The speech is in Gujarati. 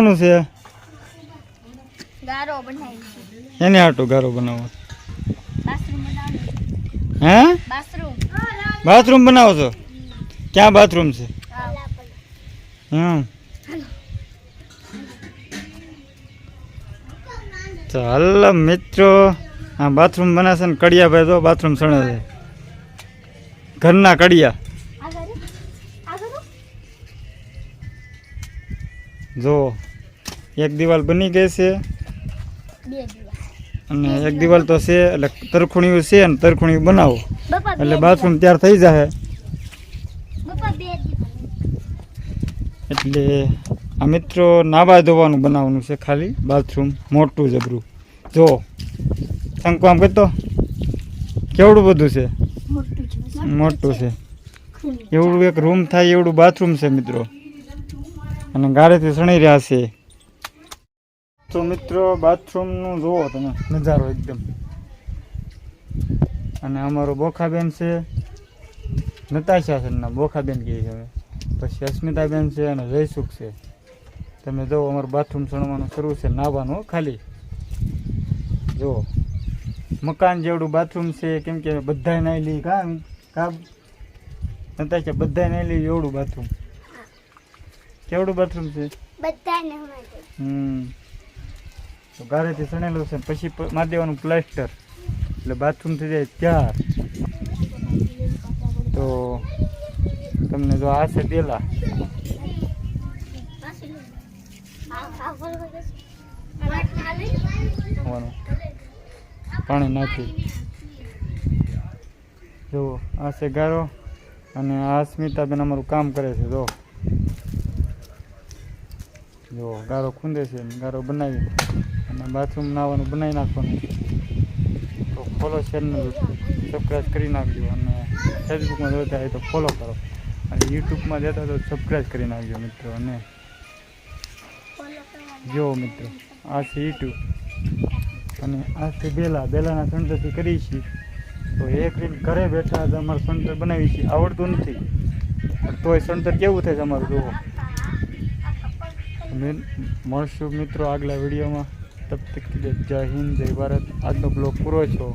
બનાવવાનું છે? ગારો બનાવી છે એને હાટું ગારો બનાવો. બાથરૂમ બનાવવાનું. હે? બાથરૂમ. બાથરૂમ બનાવો છો? ક્યાં બાથરૂમ છે? હમ. ચાલ મિત્રો આ બાથરૂમ બનાવશે ને કડિયાભાઈ તો બાથરૂમ સણે છે. ઘરના કડિયા. આગળ આગળ જો. એક દિવાલ બની ગઈ છે. અને એક દિવાલ. તો છે એટલે તરખુણિયું છે અને તરખુણિયું બનાવો. એટલે બાથરૂમ તૈયાર થઈ દિવસ એટલે આ મિત્રો નાવા ધોવાનું બનાવવાનું છે ખાલી બાથરૂમ મોટું જબરું. જો શંકુ આમ કહેતો કેવડું બધું છે? મોટું છે. એવડું એક રૂમ થાય એવડું બાથરૂમ છે મિત્રો. અને ગાળેથી સણી રહ્યા છે. તો મિત્રો બાથરૂમનું જુઓ તમે. નજારો એકદમ. અને અમારો બોખાબેન છે. નતાશા છે ના બોખાબેન કહે છે હવે. પછી અસ્મિતાબેન છે અને જયસુખ છે. તમે જુઓ અમારું બાથરૂમ સણવાનું શરૂ છે નાહવાનું ખાલી. જુઓ. મકાન જેવડું બાથરૂમ છે કેમ કે બધાય નાઈ લઈ કામ કા નતાશા બધાય નાઈ લઈ એવડું બાથરૂમ. કેવડું બાથરૂમ છે? બધાને હમ. તો ગારેથી સણેલું છે પછી મારી દેવાનું પ્લાસ્ટર. એટલે બાથરૂમ થઈ જાય ત્યાર તો તમને જો આ છે હોવાનું. પાણી નાખી. જુઓ આ છે ગારો અને આ સ્મિતાબેન અમારું કામ કરે છે, જો. જો ગારો ખૂંદે છે ગારો બનાવી. અને બાથરૂમ નાવાનું બનાવી નાખવાનું. તો ફોલો ચેનલ સબસ્ક્રાઈબ કરી નાખજો અને ફેસબુકમાં જોતા હોય તો ફોલો કરો. અને યુટ્યુબમાં જતા તો સબસ્ક્રાઈબ કરી નાખજો મિત્રો અને જો મિત્રો, આ છે યુટ્યુબ અને આ છે બેલા. બેલાના સંતરથી કરી છીએ. તો એક રીત ઘરે બેઠા જ અમારું સંતર બનાવી છીએ. આવડતું નથી. તોય સંતર કેવું થાય છે અમારું, જુઓ. મળશું મિત્રો આગલા વિડીયોમાં. તબ તક જય હિન્દ જય ભારત આજનો બ્લોગ પૂરો છો